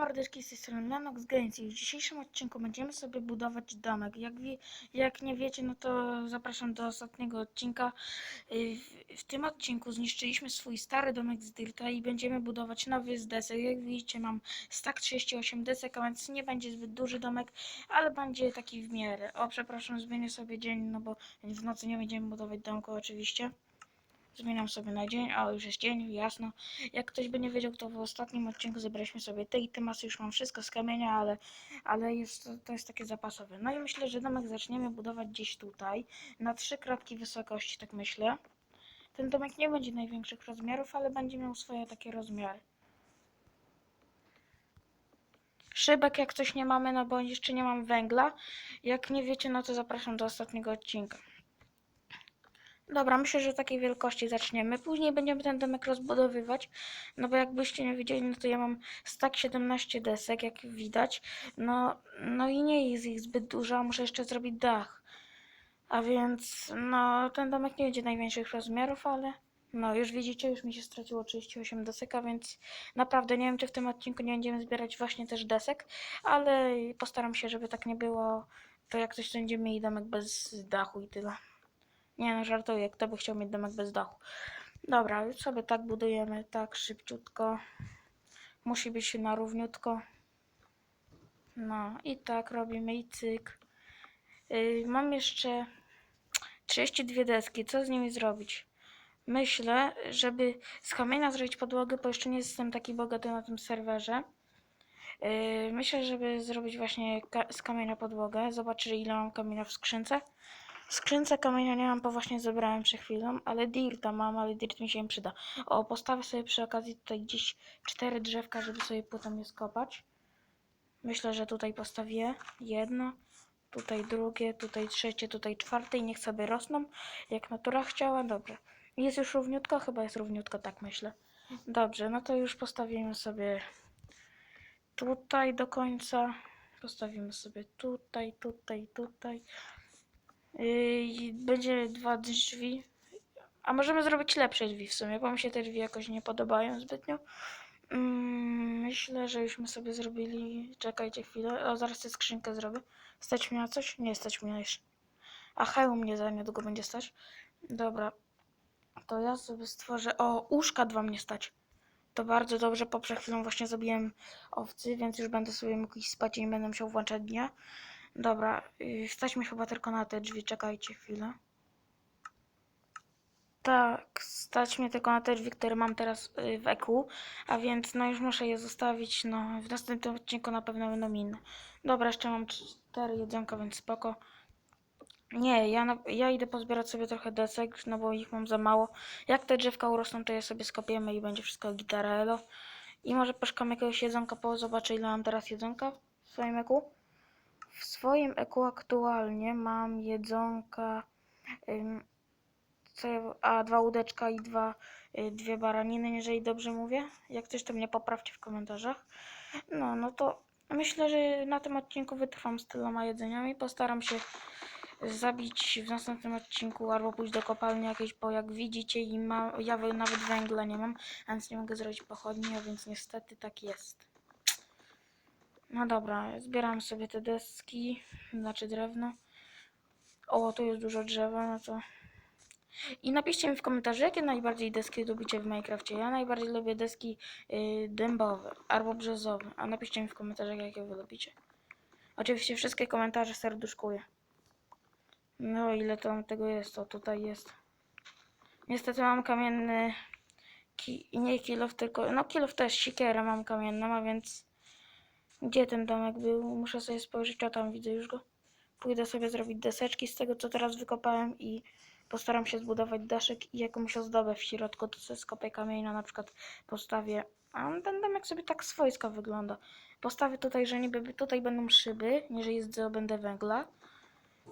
mordeczki z tej strony Lenox Games i w dzisiejszym odcinku będziemy sobie budować domek. Jak, wie, jak nie wiecie, no to zapraszam do ostatniego odcinka. Y, W, w tym odcinku zniszczyliśmy swój stary domek z Dirta i będziemy budować nowy z desek. Jak widzicie mam stack 38 desek, a więc nie będzie zbyt duży domek, ale będzie taki w miarę. O, przepraszam, zmienię sobie dzień, no bo w nocy nie będziemy budować domku oczywiście. Zmieniam sobie na dzień, a już jest dzień, jasno. Jak ktoś by nie wiedział, to w ostatnim odcinku zebraliśmy sobie te i te masy, już mam wszystko z kamienia, ale, ale jest, to- jest takie zapasowe. No i myślę, że domek zaczniemy budować gdzieś tutaj, na trzy kratki wysokości, tak myślę. Ten domek nie będzie największych rozmiarów, ale będzie miał swoje takie rozmiary. Szybek jak coś nie mamy, no bo jeszcze nie mam węgla. Jak nie wiecie, no to zapraszam do ostatniego odcinka. Dobra, myślę, że takiej wielkości zaczniemy. Później będziemy ten domek rozbudowywać. No bo jakbyście nie widzieli, no to ja mam stack 17 desek, jak widać. No, no i nie jest ich zbyt dużo, muszę jeszcze zrobić dach. A więc, no, ten domek nie będzie największych rozmiarów, ale no, już widzicie, już mi się straciło 38 desek, a więc naprawdę nie wiem, czy w tym odcinku nie będziemy zbierać właśnie też desek, ale postaram się, żeby tak nie było. To jak coś będziemy mieli domek bez dachu i tyle. Nie no, żartuję, kto by chciał mieć domek bez dachu. Dobra, już sobie tak budujemy, tak szybciutko. Musi być na równiutko. No i tak robimy i cyk. Yy, mam jeszcze 32 deski, co z nimi zrobić? Myślę, żeby z kamienia zrobić podłogę, bo jeszcze nie jestem taki bogaty na tym serwerze. Yy, myślę, żeby zrobić właśnie ka- z kamienia podłogę. Zobaczę ile mam kamienia w skrzynce. Skrzynce kamienia nie mam, bo właśnie zebrałem przed chwilą, ale dirta mam, ale dirt mi się nie przyda. O, postawię sobie przy okazji tutaj gdzieś cztery drzewka, żeby sobie potem je skopać. Myślę, że tutaj postawię jedno, tutaj drugie, tutaj trzecie, tutaj czwarte i niech sobie rosną, jak natura chciała. Dobrze. Jest już równiutko? Chyba jest równiutko, tak myślę. Dobrze, no to już postawimy sobie tutaj do końca. Postawimy sobie tutaj, tutaj, tutaj. Yy, będzie dwa drzwi. A możemy zrobić lepsze drzwi w sumie, bo mi się te drzwi jakoś nie podobają zbytnio. Mm, myślę, że jużśmy sobie zrobili. Czekajcie chwilę. O, zaraz tę skrzynkę zrobię. Stać mnie na coś? Nie stać mnie na jeszcze. A hełm mnie za niedługo będzie stać. Dobra. To ja sobie stworzę. O, łóżka dwa mnie stać. To bardzo dobrze, bo przed chwilą właśnie zabiłem owcy, więc już będę sobie mógł iść spać i nie będę musiał włączać dnia. Dobra, stać mi chyba tylko na te drzwi, czekajcie chwilę. Tak, stać mnie tylko na te drzwi, które mam teraz yy, w EQ, a więc no już muszę je zostawić, no w następnym odcinku na pewno będą inne. Dobra, jeszcze mam cztery jedzonka, więc spoko. Nie, ja, ja idę pozbierać sobie trochę desek, no bo ich mam za mało. Jak te drzewka urosną, to je sobie skopiemy i będzie wszystko gitara elo. I może poszukam jakiegoś jedzonka, bo zobaczę ile mam teraz jedzonka w swoim EQ. W swoim EQ aktualnie mam jedzonka, a dwa łódeczka i dwa, y, dwie baraniny, jeżeli dobrze mówię. Jak coś to mnie poprawcie w komentarzach. No, no to myślę, że na tym odcinku wytrwam z tyloma jedzeniami. Postaram się zabić w następnym odcinku albo pójść do kopalni jakiejś, bo jak widzicie i ma, ja nawet węgla nie mam, więc nie mogę zrobić pochodni, a więc niestety tak jest. No dobra, zbieram sobie te deski, znaczy drewno. O, tu jest dużo drzewa, no to... I napiszcie mi w komentarzu, jakie najbardziej deski lubicie w Minecrafcie. Ja najbardziej lubię deski y, dębowe albo brzozowe, a napiszcie mi w komentarzach, jakie wy lubicie. Oczywiście wszystkie komentarze serduszkuję. No, ile tam tego jest? O, tutaj jest. Niestety mam kamienny... Ki... Nie kilof, tylko... No, kilof też, siekierę mam kamienną, a więc... Gdzie ten domek był? Muszę sobie spojrzeć, o tam widzę już go. Pójdę sobie zrobić deseczki z tego, co teraz wykopałem i postaram się zbudować daszek i jakąś ozdobę w środku, to sobie skopię kamienia, na przykład postawię... A ten domek sobie tak swojsko wygląda. Postawię tutaj, że niby tutaj będą szyby, jeżeli zdobędę węgla.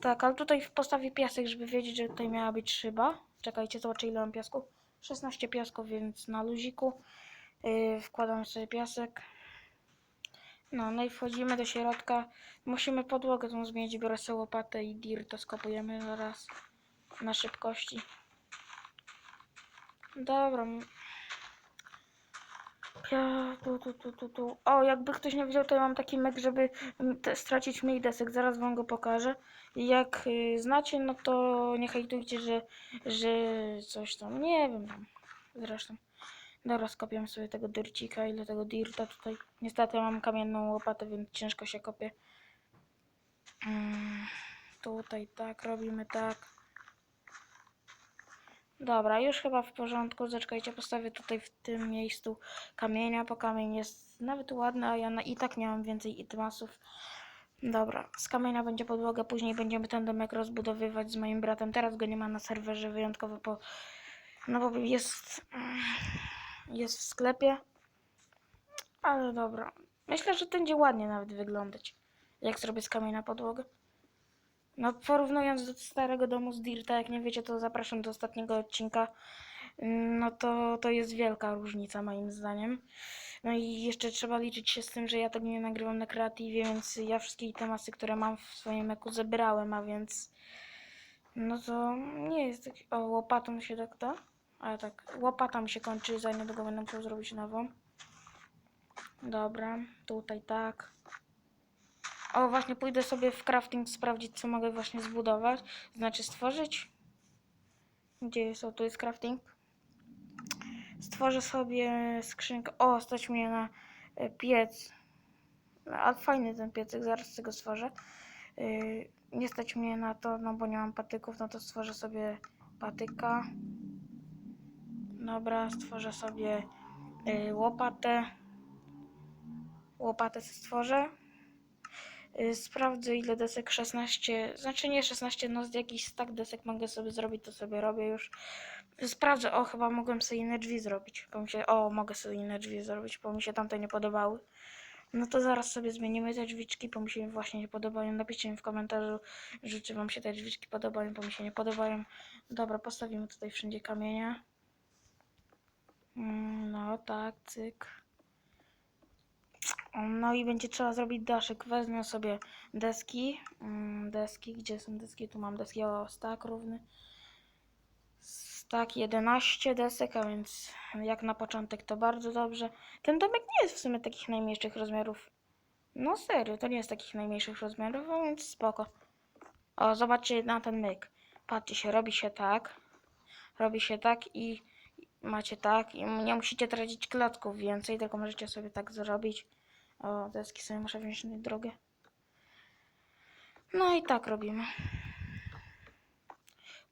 Tak, ale tutaj postawię piasek, żeby wiedzieć, że tutaj miała być szyba. Czekajcie, zobaczę ile mam piasku. 16 piasków, więc na luziku. Yy, wkładam sobie piasek. No, no i wchodzimy do środka. Musimy podłogę tą zmienić. Biorę sobie łopatę i dir, to skopujemy zaraz na szybkości. Dobra. Ja, tu, tu, tu, tu, tu. O, jakby ktoś nie wiedział, to ja mam taki mek, żeby stracić mniej desek. Zaraz wam go pokażę. Jak y, znacie, no to nie hejtujcie, że, że coś tam, nie wiem tam. Zresztą. Dobra, skopiemy sobie tego dyrcika, ile tego dirta tutaj. Niestety mam kamienną łopatę, więc ciężko się kopie. Mm, tutaj tak, robimy tak. Dobra, już chyba w porządku. Zaczekajcie, postawię tutaj w tym miejscu kamienia, bo kamień jest nawet ładny, a ja na, i tak nie mam więcej itmasów. Dobra, z kamienia będzie podłoga, później będziemy ten domek rozbudowywać z moim bratem. Teraz go nie ma na serwerze wyjątkowo, bo, no bo jest, jest w sklepie. Ale dobra, myślę, że to będzie ładnie nawet wyglądać, jak zrobię z kamienia podłogę. No, porównując do starego domu z Dirta, jak nie wiecie, to zapraszam do ostatniego odcinka. No to, to jest wielka różnica moim zdaniem. No i jeszcze trzeba liczyć się z tym, że ja tego nie nagrywam na kreatywie, więc ja wszystkie temasy, które mam w swoim eku zebrałem, a więc no to nie jest taki... O, łopatą się tak da? Ale tak, łopata mi się kończy, za niedługo będę musiał zrobić nową. Dobra, tutaj tak. O, właśnie pójdę sobie w crafting sprawdzić, co mogę właśnie zbudować. Znaczy stworzyć. Gdzie jest? O, tu jest crafting. Stworzę sobie skrzynkę. O, stać mnie na e, piec. Ale fajny ten piecek, zaraz tego stworzę. Yy, nie stać mnie na to, no bo nie mam patyków, no to stworzę sobie patyka. Dobra, stworzę sobie yy, łopatę. Łopatę stworzę. Y, Sprawdzę ile desek 16, znaczy nie 16, no z jakiś stack desek mogę sobie zrobić, to sobie robię już. Sprawdzę, o chyba mogłem sobie inne drzwi zrobić, bo mi się, o mogę sobie inne drzwi zrobić, bo mi się tamte nie podobały. No to zaraz sobie zmienimy te drzwiczki, bo mi się właśnie nie podobają. Napiszcie mi w komentarzu, że czy wam się te drzwiczki podobają, bo mi się nie podobają. Dobra, postawimy tutaj wszędzie kamienia. Mm, tak, cyk. No i będzie trzeba zrobić daszek. Wezmę sobie deski. Mm, Deski, gdzie są deski? Tu mam deski o stak równy. Stak 11 desek, a więc jak na początek to bardzo dobrze. Ten domek nie jest w sumie takich najmniejszych rozmiarów. No serio, to nie jest takich najmniejszych rozmiarów, a więc spoko. O, zobaczcie na ten myk. Patrzcie się, robi się tak. Robi się tak i macie tak. I nie musicie tracić klatków więcej, tylko możecie sobie tak zrobić. O, deski sobie muszę wziąć na drogę. No i tak robimy.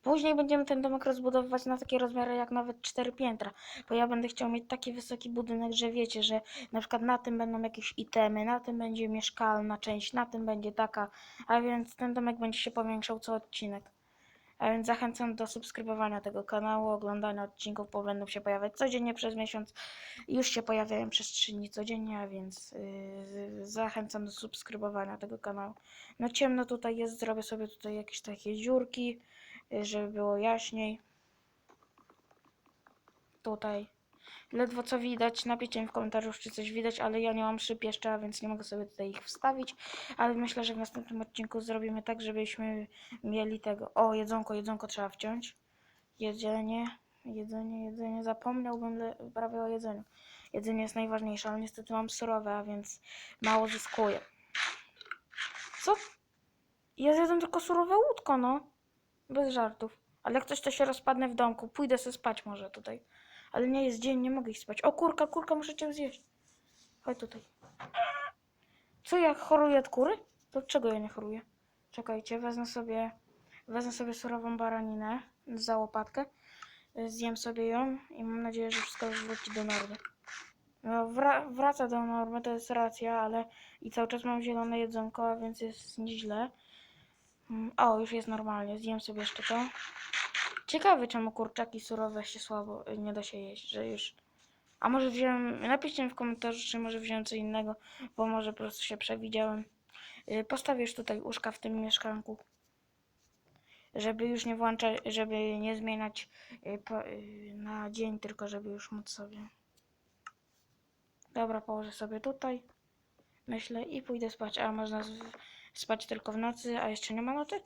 Później będziemy ten domek rozbudowywać na takie rozmiary jak nawet 4 piętra, bo ja będę chciał mieć taki wysoki budynek, że wiecie, że na przykład na tym będą jakieś itemy, na tym będzie mieszkalna część, na tym będzie taka, a więc ten domek będzie się powiększał co odcinek. A więc zachęcam do subskrybowania tego kanału, oglądania odcinków, bo będą się pojawiać codziennie przez miesiąc. Już się pojawiają przez 3 dni codziennie, a więc yy, zachęcam do subskrybowania tego kanału. No ciemno tutaj jest, zrobię sobie tutaj jakieś takie dziurki, yy, żeby było jaśniej. Tutaj. Ledwo co widać, napiszcie mi w komentarzu, czy coś widać, ale ja nie mam szyb jeszcze, a więc nie mogę sobie tutaj ich wstawić. Ale myślę, że w następnym odcinku zrobimy tak, żebyśmy mieli tego. O, jedzonko, jedzonko trzeba wciąć. Jedzenie, jedzenie, jedzenie. Zapomniałbym prawie o jedzeniu. Jedzenie jest najważniejsze, ale niestety mam surowe, a więc mało zyskuję. Co? Ja zjadłem tylko surowe łódko, no. Bez żartów. Ale jak coś to się rozpadnę w domku. Pójdę sobie spać może tutaj. Ale nie jest dzień, nie mogę iść spać. O kurka, kurka, muszę cię zjeść. Chodź tutaj. Co ja choruję od kury? To czego ja nie choruję? Czekajcie, wezmę sobie, wezmę sobie surową baraninę za łopatkę. Zjem sobie ją i mam nadzieję, że wszystko wróci do normy. No, wra- wraca do normy, to jest racja, ale i cały czas mam zielone jedzonko, więc jest nieźle. Mm, O, już jest normalnie, zjem sobie jeszcze to. Ciekawy, czemu kurczaki surowe się słabo y, nie da się jeść, że już. A może wziąłem. Napiszcie mi w komentarzu, czy może wziąłem co innego, bo może po prostu się przewidziałem. Y, Postawię już tutaj uszka w tym mieszkanku. Żeby już nie włączać, żeby nie zmieniać y, na dzień, tylko żeby już móc sobie. Dobra, położę sobie tutaj. Myślę i pójdę spać. A można spać tylko w nocy, a jeszcze nie ma nocy?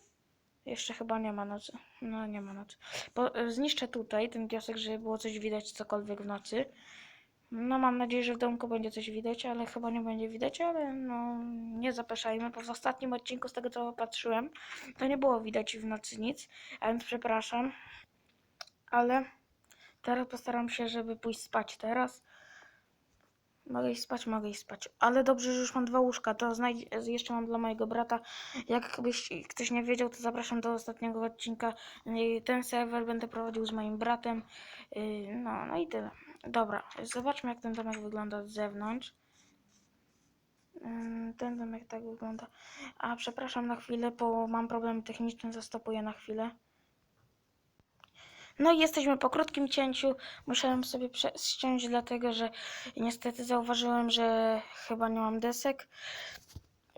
Jeszcze chyba nie ma nocy. No nie ma nocy. Bo e, zniszczę tutaj ten piasek, żeby było coś widać cokolwiek w nocy. No mam nadzieję, że w domku będzie coś widać, ale chyba nie będzie widać, ale no nie zapeszajmy, bo w ostatnim odcinku z tego co patrzyłem, to nie było widać w nocy nic, a więc przepraszam. Ale teraz postaram się, żeby pójść spać teraz. Mogę iść spać, mogę iść spać. Ale dobrze, że już mam dwa łóżka. To znajdź... jeszcze mam dla mojego brata. Jakbyś ktoś nie wiedział, to zapraszam do ostatniego odcinka. Ten serwer będę prowadził z moim bratem. Yy, No, no i tyle. Dobra, zobaczmy jak ten domek wygląda z zewnątrz. Yy, Ten domek tak wygląda. A przepraszam na chwilę, bo mam problem techniczny, zastopuję na chwilę. No i jesteśmy po krótkim cięciu. Musiałem sobie ściąć, dlatego że niestety zauważyłem, że chyba nie mam desek.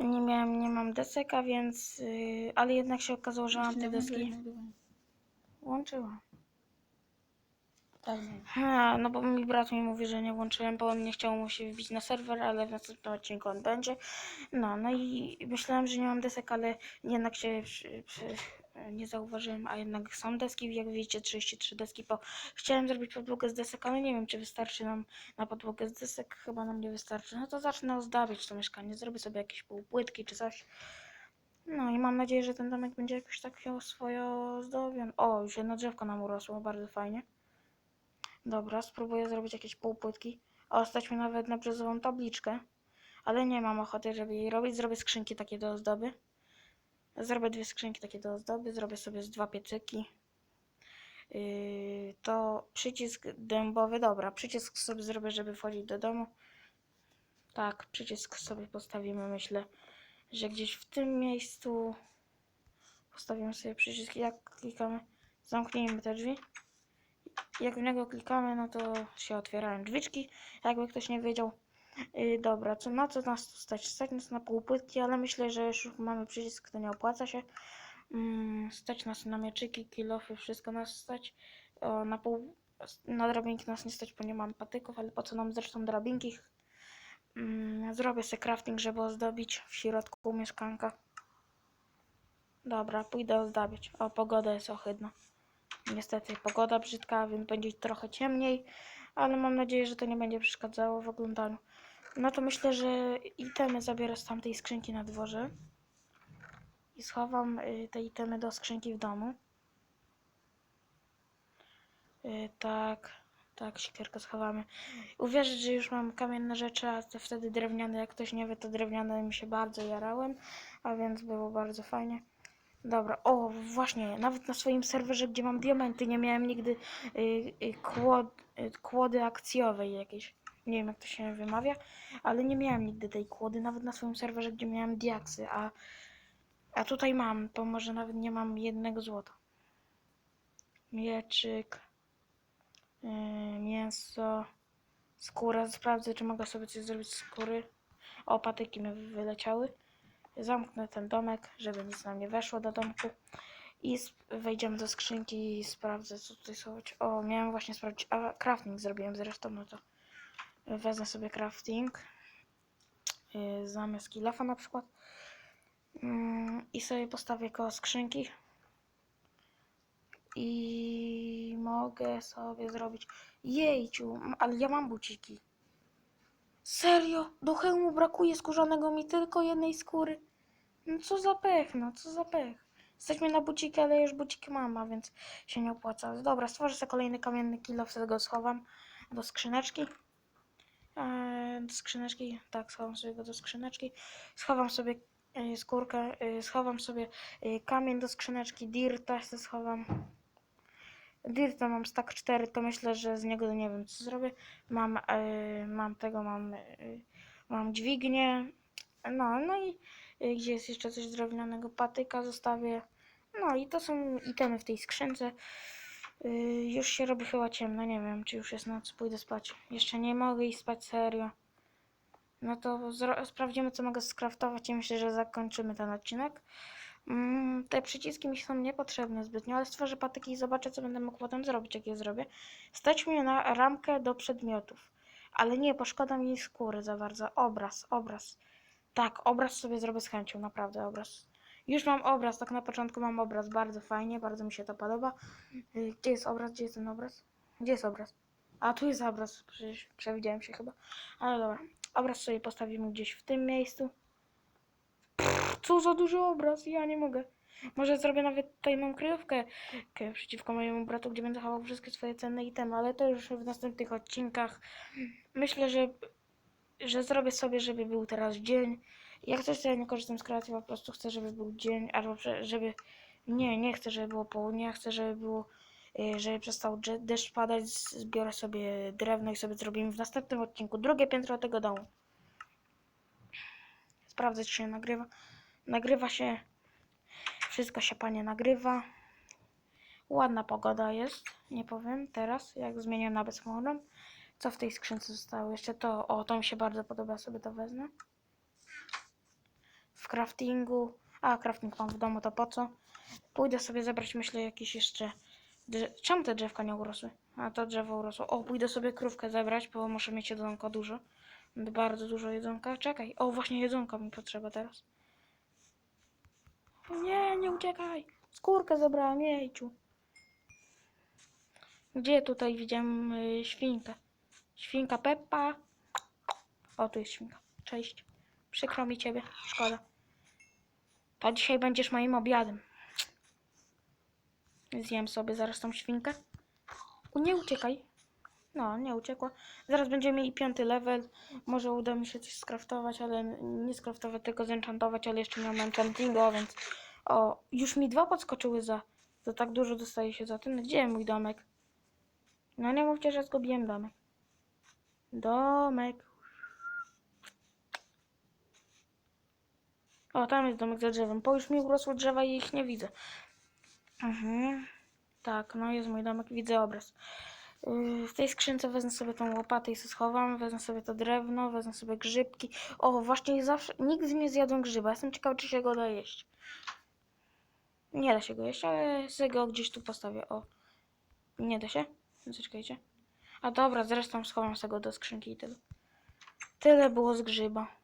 Nie miałem, nie mam desek, a więc. Yy, ale jednak się okazało, że mam te deski. Włączyłam. Tak, nie. A, no bo mi brat mi mówi, że nie włączyłem, bo on nie chciał mu się wbić na serwer, ale w następnym odcinku on będzie. No, no i myślałem, że nie mam desek, ale jednak się nie zauważyłem, a jednak są deski, jak widzicie 33 deski, bo chciałem zrobić podłogę z desek, ale nie wiem, czy wystarczy nam na podłogę z desek, chyba nam nie wystarczy. No to zacznę ozdabiać to mieszkanie, zrobię sobie jakieś półpłytki czy coś. No i mam nadzieję, że ten domek będzie jakoś tak swojo ozdobiony. O, już jedno drzewko nam urosło, bardzo fajnie. Dobra, spróbuję zrobić jakieś półpłytki. O, stać mi nawet na brzozową tabliczkę. Ale nie mam ochoty, żeby jej robić. Zrobię skrzynki takie do ozdoby. Zrobię dwie skrzynki takie do ozdoby. Zrobię sobie z dwa piecyki. Yy, to przycisk dębowy. Dobra, przycisk sobie zrobię, żeby wchodzić do domu. Tak, przycisk sobie postawimy, myślę, że gdzieś w tym miejscu postawimy sobie przycisk. Jak klikamy, zamknijmy te drzwi jak w niego klikamy, no to się otwierają drzwiczki, jakby ktoś nie wiedział. Yy, dobra, co, na co nas tu stać? Stać nas na półpłytki, ale myślę, że już mamy przycisk, to nie opłaca się. Mm, stać nas na mieczyki, kilofy, wszystko nas stać. O, na pół, na drabinki nas nie stać, bo nie mam patyków, ale po co nam zresztą drabinki? Mm, zrobię sobie crafting, żeby ozdobić w środku mieszkanka. Dobra, pójdę ozdabiać. O, pogoda jest ohydna. Niestety pogoda brzydka, więc będzie trochę ciemniej, ale mam nadzieję, że to nie będzie przeszkadzało w oglądaniu. No to myślę, że itemy zabiorę z tamtej skrzynki na dworze i schowam y, te itemy do skrzynki w domu. Y, tak, tak, siekierkę schowamy. Uwierzyć, że już mam kamienne rzeczy, a te wtedy drewniane, jak ktoś nie wie, to drewniane mi się bardzo jarałem, a więc było bardzo fajnie. Dobra, o właśnie, nawet na swoim serwerze, gdzie mam diamenty, nie miałem nigdy y, y, kłod, y, kłody akcjowej jakiejś. Nie wiem jak to się wymawia, ale nie miałem nigdy tej kłody, nawet na swoim serwerze, gdzie miałem diaksy, a, a tutaj mam, to może nawet nie mam jednego złota. Mieczyk, y, mięso, skóra, sprawdzę czy mogę sobie coś zrobić z skóry. O, patyki mi wyleciały. Zamknę ten domek, żeby nic nam nie weszło do domku. I wejdziemy do skrzynki i sprawdzę, co tutaj są. O, miałem właśnie sprawdzić. A, crafting zrobiłem zresztą, no to wezmę sobie crafting. Yy, zamiast kilofa na przykład. Yy, I sobie postawię koło skrzynki. I mogę sobie zrobić. Jejciu, ale ja mam buciki. Serio? Do hełmu brakuje skórzanego mi tylko jednej skóry. No co za pech, no co za pech. Jesteśmy na buciki, ale już buciki mam, a więc się nie opłaca. Dobra, stworzę sobie kolejny kamienny kilo, wtedy go schowam do skrzyneczki. Eee, do skrzyneczki, tak, schowam sobie go do skrzyneczki. Schowam sobie e, skórkę, e, schowam sobie e, kamień do skrzyneczki, dirta się schowam. Dirta mam stack 4, to myślę, że z niego nie wiem co zrobię. Mam, e, mam tego, mam, e, mam dźwignię. No, no i e, gdzie jest jeszcze coś drewnianego, patyka zostawię. No i to są itemy w tej skrzynce. Y, już się robi chyba ciemno, nie wiem czy już jest noc, pójdę spać. Jeszcze nie mogę iść spać serio. No to sprawdzimy co mogę skraftować i myślę, że zakończymy ten odcinek. Mm, te przyciski mi są niepotrzebne zbytnio, ale stworzę patyki i zobaczę co będę mógł potem zrobić, jak je zrobię. Stać mnie na ramkę do przedmiotów. Ale nie, bo szkoda mi skóry za bardzo. Obraz, obraz. Tak, obraz sobie zrobię z chęcią, naprawdę obraz. Już mam obraz, tak na początku mam obraz, bardzo fajnie, bardzo mi się to podoba. Y, Gdzie jest obraz? Gdzie jest ten obraz? Gdzie jest obraz? A tu jest obraz, przecież przewidziałem się chyba. Ale dobra. Obraz sobie postawimy gdzieś w tym miejscu. Pff, co za duży obraz, ja nie mogę. Może zrobię nawet tajną kryjówkę k- przeciwko mojemu bratu, gdzie będę chował wszystkie swoje cenne itemy, ale to już w następnych odcinkach. Myślę, że, że zrobię sobie, żeby był teraz dzień. Jak coś, to ja nie korzystam z kreacji, po prostu chcę, żeby był dzień, albo żeby... Nie, nie chcę, żeby było południe, chcę, żeby było... y, Żeby przestał deszcz padać, zbiorę sobie drewno i sobie zrobimy w następnym odcinku drugie piętro tego domu. Sprawdzę, czy się nagrywa. Nagrywa się. Wszystko się panie nagrywa. Ładna pogoda jest, nie powiem teraz, jak zmienię na bezchmurną. Co w tej skrzynce zostało? Jeszcze to, o, to mi się bardzo podoba, sobie to wezmę. W craftingu, a crafting mam w domu, to po co? Pójdę sobie zebrać, myślę, jakieś jeszcze... Drze... Czemu te drzewka nie urosły? A to drzewo urosło. O, pójdę sobie krówkę zebrać, bo muszę mieć jedzonka dużo. Bardzo dużo jedzonka. Czekaj, o, właśnie jedzonka mi potrzeba teraz. Nie, nie uciekaj. Skórkę zebrałem, jejciu. Gdzie tutaj widziałem y, świnkę? Świnka Peppa. O, tu jest świnka. Cześć. Przykro mi ciebie. Szkoda. To dzisiaj będziesz moim obiadem. Zjem sobie zaraz tą świnkę. U, nie uciekaj. No, nie uciekła. Zaraz będziemy mieli piąty level. Może uda mi się coś skraftować, ale nie skraftować, tylko zenchantować, ale jeszcze nie mam enchantingu, więc... O, już mi dwa podskoczyły za... To tak dużo dostaje się za ten. Gdzie mój domek? No nie mówcie, że zgubiłem domek. Domek. O, tam jest domek za drzewem. Bo już mi urosły drzewa i ich nie widzę. Mhm. Tak, no jest mój domek, widzę obraz. Yy, W tej skrzynce wezmę sobie tą łopatę i się schowam, wezmę sobie to drewno, wezmę sobie grzybki. O, właśnie zawsze, nigdy nie zjadłem grzyba, jestem ciekaw, czy się go da jeść. Nie da się go jeść, ale sobie go gdzieś tu postawię, o. Nie da się? Zaczekajcie. A dobra, zresztą schowam sobie go do skrzynki i tyle. Tyle było z grzyba.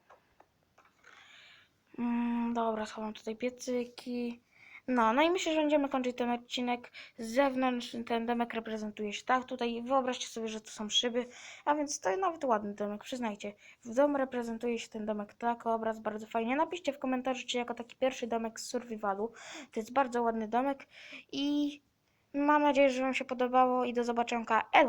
Mm, dobra, schowam tutaj piecyki. No, no i myślę, że będziemy kończyć ten odcinek. Z zewnątrz ten domek reprezentuje się tak. Tutaj wyobraźcie sobie, że to są szyby, a więc to nawet ładny domek, przyznajcie. W domu reprezentuje się ten domek tak, obraz bardzo fajnie. Napiszcie w komentarzu, czy jako taki pierwszy domek z survivalu. To jest bardzo ładny domek i mam nadzieję, że Wam się podobało i do zobaczenia. Elo!